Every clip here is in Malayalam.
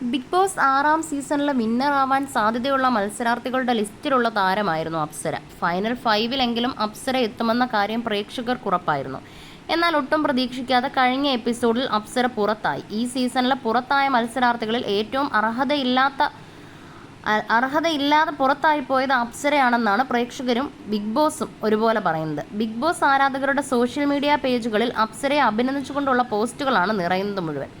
ബിഗ് ബോസ് ആറാം സീസണിലെ വിന്നർ ആവാൻ സാധ്യതയുള്ള മത്സരാർത്ഥികളുടെ ലിസ്റ്റിലുള്ള താരമായിരുന്നു അപ്സര. ഫൈനൽ ഫൈവിലെങ്കിലും അപ്സര എത്തുമെന്ന കാര്യം പ്രേക്ഷകർക്ക് ഉറപ്പായിരുന്നു. എന്നാൽ ഒട്ടും പ്രതീക്ഷിക്കാതെ കഴിഞ്ഞ എപ്പിസോഡിൽ അപ്സര പുറത്തായി. ഈ സീസണിലെ പുറത്തായ മത്സരാർത്ഥികളിൽ ഏറ്റവും അർഹതയില്ലാത്ത അർഹതയില്ലാതെ പുറത്തായി പോയത് അപ്സരയാണെന്നാണ് പ്രേക്ഷകരും ബിഗ് ബോസും ഒരുപോലെ പറയുന്നത്. ബിഗ് ബോസ് ആരാധകരുടെ സോഷ്യൽ മീഡിയ പേജുകളിൽ അപ്സരയെ അഭിനന്ദിച്ചുകൊണ്ടുള്ള പോസ്റ്റുകളാണ് നിറയുന്നത് മുഴുവൻ.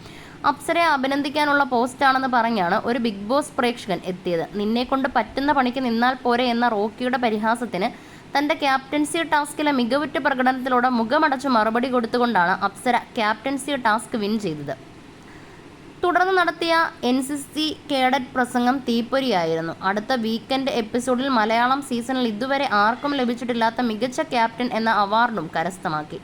അപ്സരയെ അഭിനന്ദിക്കാനുള്ള പോസ്റ്റാണെന്ന് പറഞ്ഞാണ് ഒരു ബിഗ് ബോസ് പ്രേക്ഷകൻ എത്തിയത്. നിന്നെ കൊണ്ട് പറ്റുന്ന പണിക്ക് നിന്നാൽ പോരെ എന്ന റോക്കിയുടെ പരിഹാസത്തിന് തന്റെ ക്യാപ്റ്റൻസി ടാസ്കിലെ മികവുറ്റ പ്രകടനത്തിലൂടെ മുഖമടച്ച് മറുപടി കൊടുത്തുകൊണ്ടാണ് അപ്സര ക്യാപ്റ്റൻസി ടാസ്ക് വിൻ ചെയ്തത്. തുടർന്ന് നടത്തിയ എൻ സി സി കേഡറ്റ് പ്രസംഗം തീപ്പൊരിയായിരുന്നു. അടുത്ത വീക്കെൻഡ് എപ്പിസോഡിൽ മലയാളം സീസണിൽ ഇതുവരെ ആർക്കും ലഭിച്ചിട്ടില്ലാത്ത മികച്ച ക്യാപ്റ്റൻ എന്ന അവാർഡും കരസ്ഥമാക്കി.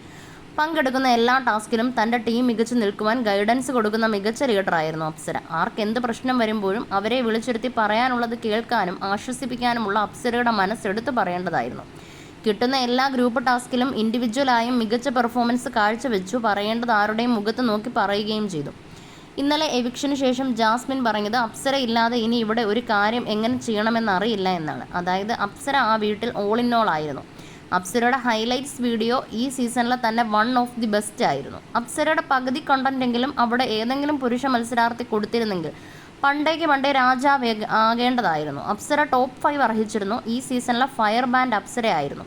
പങ്കെടുക്കുന്ന എല്ലാ ടാസ്കിലും തന്റെ ടീം മികച്ചു നിൽക്കുവാൻ ഗൈഡൻസ് കൊടുക്കുന്ന മികച്ച ലീഡറായിരുന്നു അപ്സര. ആർക്കെന്ത് പ്രശ്നം വരുമ്പോഴും അവരെ വിളിച്ചിരുത്തി പറയാനുള്ളത് കേൾക്കാനും ആശ്വസിപ്പിക്കാനുമുള്ള അപ്സരയുടെ മനസ്സെടുത്ത് പറയേണ്ടതായിരുന്നു. കിട്ടുന്ന എല്ലാ ഗ്രൂപ്പ് ടാസ്കിലും ഇൻഡിവിജ്വലായും മികച്ച പെർഫോമൻസ് കാഴ്ചവെച്ചു പറയേണ്ടത് ആരുടെയും മുഖത്ത് നോക്കി പറയുകയും ചെയ്തു. ഇന്നലെ എവിക്ഷന് ശേഷം ജാസ്മിൻ പറഞ്ഞത് അപ്സര ഇല്ലാതെ ഇനി ഇവിടെ ഒരു കാര്യം എങ്ങനെ ചെയ്യണമെന്ന് അറിയില്ല എന്നാണ്. അതായത് അപ്സര ആ വീട്ടിൽ ഓൾ ഇൻ ഓൾ ആയിരുന്നു. അപ്സരയുടെ ഹൈലൈറ്റ്സ് വീഡിയോ ഈ സീസണിലെ തന്നെ വൺ ഓഫ് ദി ബെസ്റ്റ് ആയിരുന്നു. അപ്സരയുടെ പകുതി കണ്ടന്റെങ്കിലും അവിടെ ഏതെങ്കിലും പുരുഷ മത്സരാർത്ഥി കൊടുത്തിരുന്നെങ്കിൽ പണ്ടേക്ക് പണ്ടേ രാജാവ് ആകേണ്ടതായിരുന്നു. അപ്സര ടോപ്പ് ഫൈവ് അർഹിച്ചിരുന്നു. ഈ സീസണിലെ ഫയർ ബാൻഡ് അപ്സരയായിരുന്നു.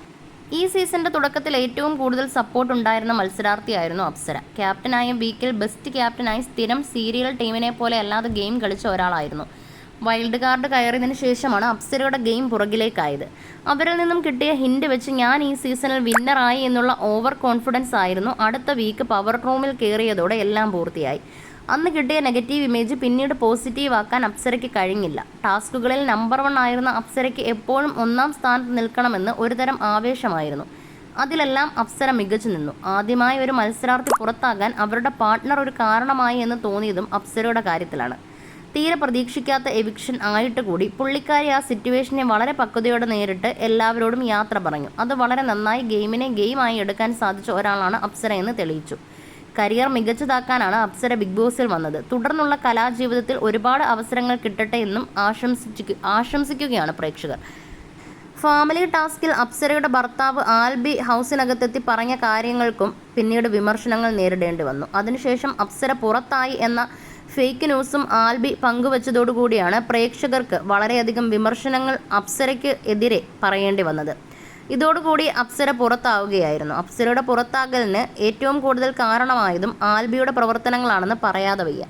ഈ സീസണിന്റെ തുടക്കത്തിൽ ഏറ്റവും കൂടുതൽ സപ്പോർട്ട് ഉണ്ടായിരുന്ന മത്സരാർത്ഥിയായിരുന്നു അപ്സര. ക്യാപ്റ്റനായും വീക്കിൽ ബെസ്റ്റ് ക്യാപ്റ്റനായി സ്ഥിരം സീരിയൽ ടീമിനെ പോലെ അല്ലാതെ ഗെയിം കളിച്ച ഒരാളായിരുന്നു. വൈൽഡ് കാർഡ് കയറിയതിന് ശേഷമാണ് അപ്സരയുടെ ഗെയിം പുറകിലേക്കായത്. അവരിൽ നിന്നും കിട്ടിയ ഹിൻഡ് വെച്ച് ഞാൻ ഈ സീസണിൽ വിന്നറായി എന്നുള്ള ഓവർ കോൺഫിഡൻസ് ആയിരുന്നു. അടുത്ത വീക്ക് പവർ റൂമിൽ കയറിയതോടെ എല്ലാം പൂർത്തിയായി. അന്ന് കിട്ടിയ നെഗറ്റീവ് ഇമേജ് പിന്നീട് പോസിറ്റീവ് ആക്കാൻ അപ്സരയ്ക്ക് കഴിഞ്ഞില്ല. ടാസ്കുകളിൽ നമ്പർ വൺ ആയിരുന്ന അപ്സരയ്ക്ക് എപ്പോഴും ഒന്നാം സ്ഥാനത്ത് നിൽക്കണമെന്ന് ഒരുതരം ആവേശമായിരുന്നു. അതിലെല്ലാം അപ്സര മികച്ചു നിന്നു. ആദ്യമായി ഒരു മത്സരാർത്ഥി പുറത്താകാൻ അവരുടെ പാർട്ട്ണർ ഒരു കാരണമായി എന്ന് തോന്നിയതും അപ്സരയുടെ കാര്യത്തിലാണ്. തീരെ പ്രതീക്ഷിക്കാത്ത എവിക്ഷൻ ആയിട്ട് കൂടി പുള്ളിക്കാരി ആ സിറ്റുവേഷനെ വളരെ പക്വതയോടെ നേരിട്ട് എല്ലാവരോടും യാത്ര പറഞ്ഞു. അത് വളരെ നന്നായി ഗെയിമിനെ ഗെയിമായി എടുക്കാൻ സാധിച്ച ഒരാളാണ് അപ്സര എന്ന് തെളിയിച്ചു. കരിയർ മികച്ചതാക്കാനാണ് അപ്സര ബിഗ് ബോസിൽ വന്നത്. തുടർന്നുള്ള കലാജീവിതത്തിൽ ഒരുപാട് അവസരങ്ങൾ കിട്ടട്ടെ എന്നും ആശംസിച്ചു ആശംസിക്കുകയാണ് പ്രേക്ഷകർ. ഫാമിലി ടാസ്കിൽ അപ്സരയുടെ ഭർത്താവ് ആൽബി ഹൗസിനകത്തെത്തി പറഞ്ഞ കാര്യങ്ങൾക്കും പിന്നീട് വിമർശനങ്ങൾ നേരിടേണ്ടി വന്നു. അതിനുശേഷം അപ്സര പുറത്തായി എന്ന ഫേക്ക് ന്യൂസും ആൽബി പങ്കുവച്ചതോടുകൂടിയാണ് പ്രേക്ഷകർക്ക് വളരെയധികം വിമർശനങ്ങൾ അപ്സരയ്ക്ക് എതിരെ പറയേണ്ടി വന്നത്. ഇതോടുകൂടി അപ്സര പുറത്താവുകയായിരുന്നു. അപ്സരയുടെ പുറത്താകലിന് ഏറ്റവും കൂടുതൽ കാരണമായതും ആൽബിയുടെ പ്രവർത്തനങ്ങളാണെന്ന് പറയാതെ വയ്യ.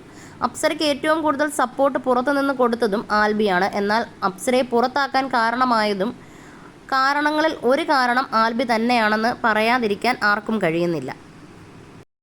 അപ്സരയ്ക്ക് ഏറ്റവും കൂടുതൽ സപ്പോർട്ട് പുറത്തുനിന്ന് കൊടുത്തതും ആൽബിയാണ്. എന്നാൽ അപ്സരയെ പുറത്താക്കാൻ കാരണമായതും കാരണങ്ങളിൽ ഒരു കാരണം ആൽബി തന്നെയാണെന്ന് പറയാതിരിക്കാൻ ആർക്കും കഴിയുന്നില്ല.